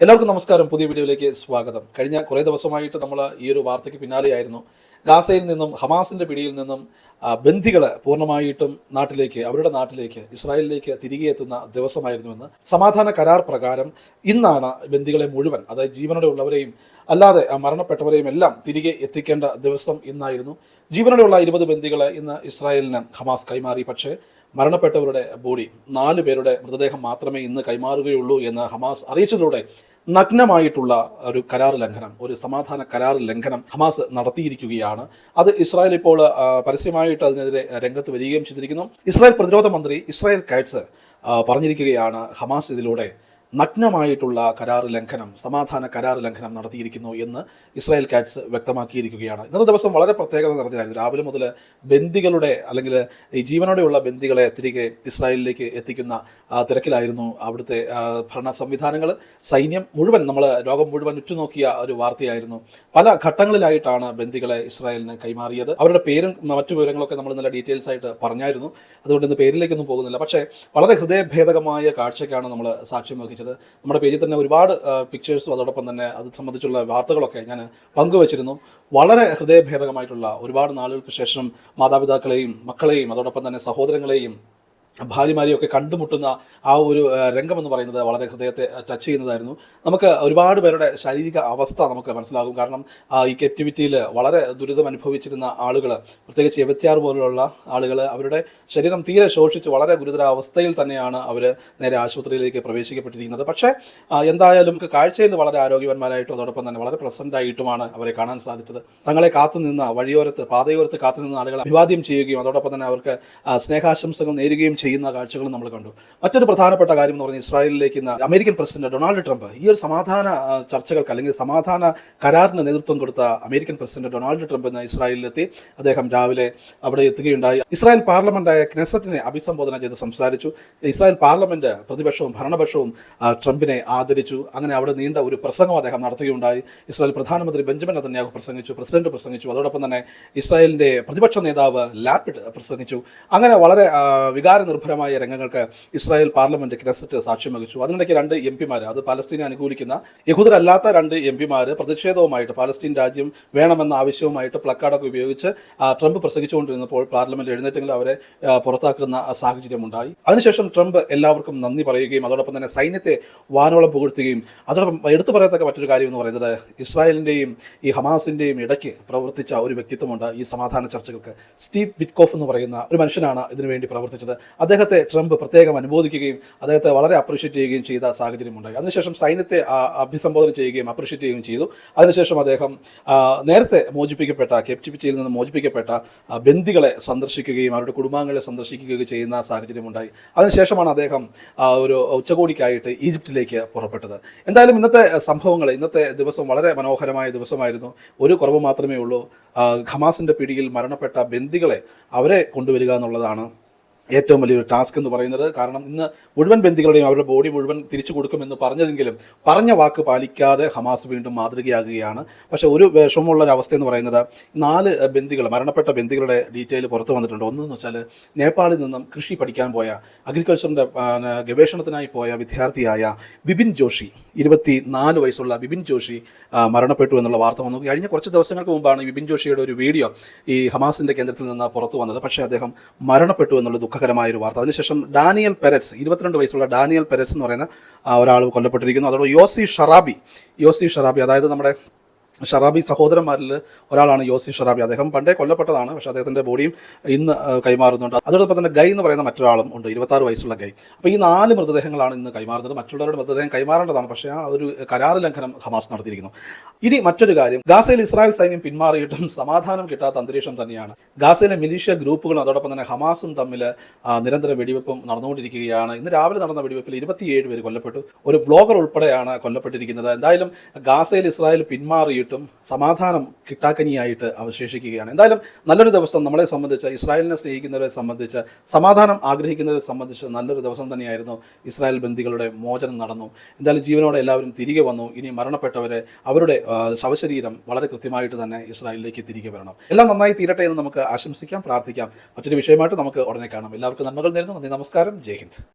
എല്ലാവർക്കും നമസ്കാരം. പുതിയ വീഡിയോയിലേക്ക് സ്വാഗതം. കഴിഞ്ഞ കുറേ ദിവസമായിട്ട് നമ്മൾ ഈ ഒരു വാർത്തയ്ക്ക് പിന്നാലെയായിരുന്നു ഗാസയിൽ നിന്നും ഹമാസിന്റെ പിടിയിൽ നിന്നും ബന്ധികൾ പൂർണമായിട്ടും നാട്ടിലേക്ക് അവരുടെ നാട്ടിലേക്ക് ഇസ്രായേലിലേക്ക് തിരികെ എത്തുന്ന ദിവസമായിരുന്നുവെന്ന് സമാധാന കരാർ പ്രകാരം ഇന്നാണ് ബന്ദികളെ മുഴുവൻ അതായത് ജീവനോടെ ഉള്ളവരെയും അല്ലാതെ മരണപ്പെട്ടവരെയും എല്ലാം തിരികെ എത്തിക്കേണ്ട ദിവസം ഇന്നായിരുന്നു. ജീവനോടെയുള്ള ഇരുപത് ബന്ദികളെ ഇന്ന് ഇസ്രായേലിന് ഹമാസ് കൈമാറി. പക്ഷേ മരണപ്പെട്ടവരുടെ ബോഡി നാല് പേരുടെ മൃതദേഹം മാത്രമേ ഇന്ന് കൈമാറുകയുള്ളൂ എന്ന് ഹമാസ് അറിയിച്ചതിലൂടെ നഗ്നമായിട്ടുള്ള ഒരു കരാർ ലംഘനം ഒരു സമാധാന കരാർ ലംഘനം ഹമാസ് നടത്തിയിരിക്കുകയാണ്. അത് ഇസ്രായേൽ ഇപ്പോൾ പരസ്യമായിട്ട് അതിനെതിരെ രംഗത്ത് വരികയും ചെയ്തിരിക്കുന്നു. ഇസ്രായേൽ പ്രതിരോധ മന്ത്രി ഇസ്രായേൽ കൈറ്റ്സ് പറഞ്ഞിരിക്കുകയാണ് ഹമാസ് ഇതിലൂടെ. നഗ്നമായിട്ടുള്ള കരാർ ലംഘനം സമാധാന കരാർ ലംഘനം നടത്തിയിരിക്കുന്നു എന്ന് ഇസ്രായേൽ കാറ്റ്സ് വ്യക്തമാക്കിയിരിക്കുകയാണ്. ഇന്നത്തെ ദിവസം വളരെ പ്രത്യേകത നടത്തിയതായിരുന്നു രാവിലെ മുതൽ ബന്ദികളുടെ അല്ലെങ്കിൽ ഈ ജീവനോടെയുള്ള ബന്ദികളെ തിരികെ ഇസ്രായേലിലേക്ക് എത്തിക്കുന്ന തിരക്കിലായിരുന്നു അവിടുത്തെ ഭരണ സംവിധാനങ്ങൾ. സൈന്യം മുഴുവൻ നമ്മൾ ലോകം മുഴുവൻ ഉറ്റുനോക്കിയ ഒരു വാർത്തയായിരുന്നു. പല ഘട്ടങ്ങളിലായിട്ടാണ് ബന്ദികളെ ഇസ്രായേലിന് കൈമാറിയത്. അവരുടെ പേരും മറ്റു വിവരങ്ങളൊക്കെ നമ്മൾ നല്ല ഡീറ്റെയിൽസ് ആയിട്ട് പറഞ്ഞായിരുന്നു. അതുകൊണ്ട് ഇന്ന് പേരിലേക്കൊന്നും പോകുന്നില്ല. പക്ഷേ വളരെ ഹൃദയഭേദകമായ കാഴ്ചയ്ക്കാണ് നമ്മൾ സാക്ഷ്യം വഹിച്ചത്. നമ്മുടെ പേജിൽ തന്നെ ഒരുപാട് പിക്ചേഴ്സും അതോടൊപ്പം തന്നെ അത് സംബന്ധിച്ചുള്ള വാർത്തകളൊക്കെ ഞാൻ പങ്കുവച്ചിരുന്നു. വളരെ ഹൃദയഭേദകമായിട്ടുള്ള ഒരുപാട് നാളുകൾക്ക് ശേഷം മാതാപിതാക്കളെയും മക്കളെയും അതോടൊപ്പം തന്നെ സഹോദരങ്ങളെയും ഭാര്യമാരെയും ഒക്കെ കണ്ടുമുട്ടുന്ന ആ ഒരു രംഗം രംഗമെന്ന് പറയുന്നത് വളരെ ഹൃദയത്തെ ടച്ച് ചെയ്യുന്നതായിരുന്നു. നമുക്ക് ഒരുപാട് പേരുടെ ശാരീരിക അവസ്ഥ നമുക്ക് മനസ്സിലാകും. കാരണം ഈ കെപ്റ്റിവിറ്റിയിൽ വളരെ ദുരിതം അനുഭവിച്ചിരുന്ന ആളുകൾ പ്രത്യേകിച്ച് എഴുപത്തിയാറ് പോലുള്ള ആളുകൾ അവരുടെ ശരീരം തീരെ ശോഷിച്ച് വളരെ ഗുരുതരാവസ്ഥയിൽ തന്നെയാണ് അവർ നേരെ ആശുപത്രിയിലേക്ക് പ്രവേശിക്കപ്പെട്ടിരിക്കുന്നത്. പക്ഷേ എന്തായാലും കാഴ്ചയിൽ നിന്ന് വളരെ ആരോഗ്യവാന്മാരായിട്ടും അതോടൊപ്പം തന്നെ വളരെ പ്രസന്റ് ആയിട്ടുമാണ് അവരെ കാണാൻ സാധിച്ചത്. തങ്ങളെ കാത്തുനിന്ന വഴിയോരത്ത് പാതയോരത്ത് കാത്തുനിന്ന ആളുകളെ അഭിവാദ്യം ചെയ്യുകയും അതോടൊപ്പം തന്നെ അവർക്ക് സ്നേഹാശംസകൾ നേരുകയും ചെയ്യുന്ന കാഴ്ചകളും നമ്മൾ കണ്ടു. മറ്റൊരു പ്രധാനപ്പെട്ട കാര്യം എന്ന് പറഞ്ഞാൽ ഇസ്രായേലിലേക്ക് ഇന്ന് അമേരിക്കൻ പ്രസിഡന്റ് ഡൊണാൾഡ് ട്രംപ് ഈ ഒരു സമാധാന ചർച്ചകൾക്ക് അല്ലെങ്കിൽ സമാധാന കരാറിന് നേതൃത്വം കൊടുത്ത അമേരിക്കൻ പ്രസിഡന്റ് ഡൊണാൾഡ് ട്രംപ് ഇന്ന് ഇസ്രായേലിലെത്തി. അദ്ദേഹം രാവിലെ അവിടെ എത്തുകയുണ്ടായി. ഇസ്രായേൽ പാർലമെന്റായ ക്നെസറ്റിനെ അഭിസംബോധന ചെയ്ത് സംസാരിച്ചു. ഇസ്രായേൽ പാർലമെന്റ് പ്രതിപക്ഷവും ഭരണപക്ഷവും ട്രംപിനെ ആദരിച്ചു. അങ്ങനെ അവിടെ നീണ്ട ഒരു പ്രസംഗം അദ്ദേഹം നടത്തുകയുണ്ടായി. ഇസ്രായേൽ പ്രധാനമന്ത്രി ബെഞ്ചമിൻ നെതന്യാഹു പ്രസംഗിച്ചു പ്രസിഡന്റ് പ്രസംഗിച്ചു. അതോടൊപ്പം തന്നെ ഇസ്രായേലിന്റെ പ്രതിപക്ഷ നേതാവ് ലാപിഡ് പ്രസംഗിച്ചു. അങ്ങനെ വളരെ ആ, വികാരനിർഭരമായ രംഗങ്ങൾക്ക് ഇസ്രായേൽ പാർലമെന്റ് ക്നെസറ്റ് സാക്ഷ്യം വഹിച്ചു. അതിനിടയ്ക്ക് രണ്ട് എം പിമാർ അത് പാലസ്തീനെ അനുകൂലിക്കുന്ന യഹൂദരല്ലാത്ത രണ്ട് എം പിമാർ പ്രതിഷേധവുമായിട്ട് പാലസ്തീൻ രാജ്യം വേണമെന്ന ആവശ്യവുമായിട്ട് പ്ലക്കാർഡൊക്കെ ഉപയോഗിച്ച് ട്രംപ് പ്രസംഗിച്ചുകൊണ്ടിരുന്നപ്പോൾ പാർലമെന്റ് എഴുന്നേറ്റങ്ങൾ അവരെ പുറത്താക്കുന്ന പുറത്താക്കുന്ന സാഹചര്യമുണ്ടായി. അതിനുശേഷം ട്രംപ് എല്ലാവർക്കും നന്ദി പറയുകയും അതോടൊപ്പം തന്നെ സൈന്യത്തെ വാനോളം പുകഴ്ത്തുകയും അതോടൊപ്പം എടുത്തു പറയത്തക്ക മറ്റൊരു കാര്യം എന്ന് പറയുന്നത് ഇസ്രായേലിന്റെയും ഈ ഹമാസിന്റെയും ഇടയ്ക്ക് പ്രവർത്തിച്ച ഒരു വ്യക്തിത്വമുണ്ട് ഈ സമാധാന ചർച്ചകൾക്ക്. സ്റ്റീവ് വിറ്റ്കോഫ് എന്ന് പറയുന്ന ഒരു മനുഷ്യനാണ് ഇതിനുവേണ്ടി പ്രവർത്തിച്ചത്. അദ്ദേഹത്തെ ട്രംപ് പ്രത്യേകം അനുമോദിക്കുകയും അദ്ദേഹത്തെ വളരെ അപ്രീഷിയേറ്റ് ചെയ്യുകയും ചെയ്ത സാഹചര്യമുണ്ടായി. അതിനുശേഷം സൈന്യത്തെ അഭിസംബോധന ചെയ്യുകയും അപ്രീഷിയേറ്റ് ചെയ്യുകയും ചെയ്തു. അതിനുശേഷം അദ്ദേഹം നേരത്തെ മോചിപ്പിക്കപ്പെട്ട കെപ്റ്റിവിറ്റിയിൽ നിന്ന് മോചിപ്പിക്കപ്പെട്ട ബന്ദികളെ സന്ദർശിക്കുകയും അവരുടെ കുടുംബാംഗങ്ങളെ സന്ദർശിക്കുകയും ചെയ്യുന്ന സാഹചര്യമുണ്ടായി. അതിനുശേഷമാണ് അദ്ദേഹം ഒരു ഉച്ചകോടിക്കായിട്ട് ഈജിപ്തിലേക്ക് പുറപ്പെട്ടത്. എന്തായാലും ഇന്നത്തെ സംഭവങ്ങൾ ഇന്നത്തെ ദിവസം വളരെ മനോഹരമായ ദിവസമായിരുന്നു. ഒരു കുറവ് മാത്രമേ ഉള്ളൂ. ഖമാസിന്റെ പിടിയിൽ മരണപ്പെട്ട ബന്ദികളെ അവരെ കൊണ്ടുവരിക എന്നുള്ളതാണ് ഏറ്റവും വലിയൊരു ടാസ്ക് എന്ന് പറയുന്നത്. കാരണം ഇന്ന് മുഴുവൻ ബന്ദികളുടെയും അവരുടെ ബോഡി മുഴുവൻ തിരിച്ചു കൊടുക്കുമെന്ന് പറഞ്ഞതെങ്കിലും പറഞ്ഞ വാക്ക് പാലിക്കാതെ ഹമാസ് വീണ്ടും മാതൃകയാകുകയാണ്. പക്ഷേ ഒരു വിഷമമുള്ള ഒരു അവസ്ഥ എന്ന് പറയുന്നത് നാല് ബന്ദികൾ മരണപ്പെട്ട ബന്ദികളുടെ ഡീറ്റെയിൽ പുറത്തു വന്നിട്ടുണ്ട്. ഒന്നെന്ന് വെച്ചാൽ നേപ്പാളിൽ നിന്നും കൃഷി പഠിക്കാൻ പോയ അഗ്രികൾച്ചറിന്റെ ഗവേഷണത്തിനായി പോയ വിദ്യാർത്ഥിയായ ബിപിൻ ജോഷി ഇരുപത്തി നാല് വയസ്സുള്ള ബിപിൻ ജോഷി മരണപ്പെട്ടു എന്നുള്ള വാർത്ത വന്നു. കഴിഞ്ഞ കുറച്ച് ദിവസങ്ങൾക്ക് മുമ്പാണ് ബിപിൻ ജോഷിയുടെ ഒരു വീഡിയോ ഈ ഹമാസിന്റെ കേന്ദ്രത്തിൽ നിന്ന് പുറത്തു വന്നത്. പക്ഷേ അദ്ദേഹം മരണപ്പെട്ടു എന്നുള്ള ദുഃഖകരമായ ഒരു വാർത്ത. അതിനുശേഷം ഡാനിയൽ പെരറ്റ്സ് ഇരുപത്തിരണ്ട് വയസ്സുള്ള ഡാനിയൽ പെരറ്റ്സ് എന്ന് പറയുന്ന ഒരാൾ കൊല്ലപ്പെട്ടിരിക്കുന്നു. അതോടൊപ്പം യോസി ഷറാബി യോസി ഷറാബി അതായത് നമ്മുടെ ഷറാബി സഹോദരന്മാരിൽ ഒരാളാണ് യോസി ഷറാബി. അദ്ദേഹം പണ്ടേ കൊല്ലപ്പെട്ടതാണ് പക്ഷേ അദ്ദേഹത്തിന്റെ ബോഡിയും ഇന്ന് കൈമാറുന്നുണ്ട്. അതോടൊപ്പം തന്നെ ഗൈ എന്ന് പറയുന്ന മറ്റൊരാളും ഉണ്ട് ഇരുപത്താറ് വയസ്സുള്ള ഗൈ. അപ്പോൾ ഈ നാല് മൃതദേഹങ്ങളാണ് ഇന്ന് കൈമാറുന്നത്. മറ്റുള്ളവരുടെ മൃതദേഹം കൈമാറേണ്ടതാണ് പക്ഷേ ആ ഒരു കരാറ് ലംഘനം ഹമാസ് നടത്തിയിരിക്കുന്നു. ഇനി മറ്റൊരു കാര്യം ഗാസയിൽ ഇസ്രായേൽ സൈന്യം പിന്മാറിയിട്ടും സമാധാനം കിട്ടാത്ത അന്തരീക്ഷം തന്നെയാണ്. ഗാസയിലെ മിലീഷ്യ ഗ്രൂപ്പുകളും അതോടൊപ്പം തന്നെ ഹമാസും തമ്മിൽ നിരന്തര വെടിവെപ്പും നടന്നുകൊണ്ടിരിക്കുകയാണ്. ഇന്ന് രാവിലെ നടന്ന വെടിവെപ്പിൽ ഇരുപത്തിയേഴ് പേര് കൊല്ലപ്പെട്ടു. ഒരു വ്ലോഗർ ഉൾപ്പെടെയാണ് കൊല്ലപ്പെട്ടിരിക്കുന്നത്. എന്തായാലും ഗാസയിൽ ഇസ്രായേൽ പിന്മാറിയിട്ടും സമാധാനം കിട്ടാക്കനിയായിട്ട് അവശേഷിക്കുകയാണ്. എന്തായാലും നല്ലൊരു ദിവസം നമ്മളെ സംബന്ധിച്ച് ഇസ്രായേലിനെ സ്നേഹിക്കുന്നവരെ സംബന്ധിച്ച് സമാധാനം ആഗ്രഹിക്കുന്നവരെ സംബന്ധിച്ച് നല്ലൊരു ദിവസം തന്നെയായിരുന്നു ഇസ്രായേൽ ബന്ധികളുടെ മോചനം നടന്നു. എന്തായാലും ജീവനോടെ എല്ലാവരും തിരികെ വന്നു. ഇനി മരണപ്പെട്ടവരെ അവരുടെ ശവശരീരം വളരെ കൃത്യമായിട്ട് തന്നെ ഇസ്രായേലിലേക്ക് തിരികെ വരണം. എല്ലാം നന്നായി തീരട്ടെ എന്ന് നമുക്ക് ആശംസിക്കാം പ്രാർത്ഥിക്കാം. മറ്റൊരു വിഷയമായിട്ട് നമുക്ക് ഉടനെ കാണാം. എല്ലാവർക്കും നന്മകൾ നേരുന്നു. നന്ദി നമസ്കാരം. ജയ് ഹിന്ദ്.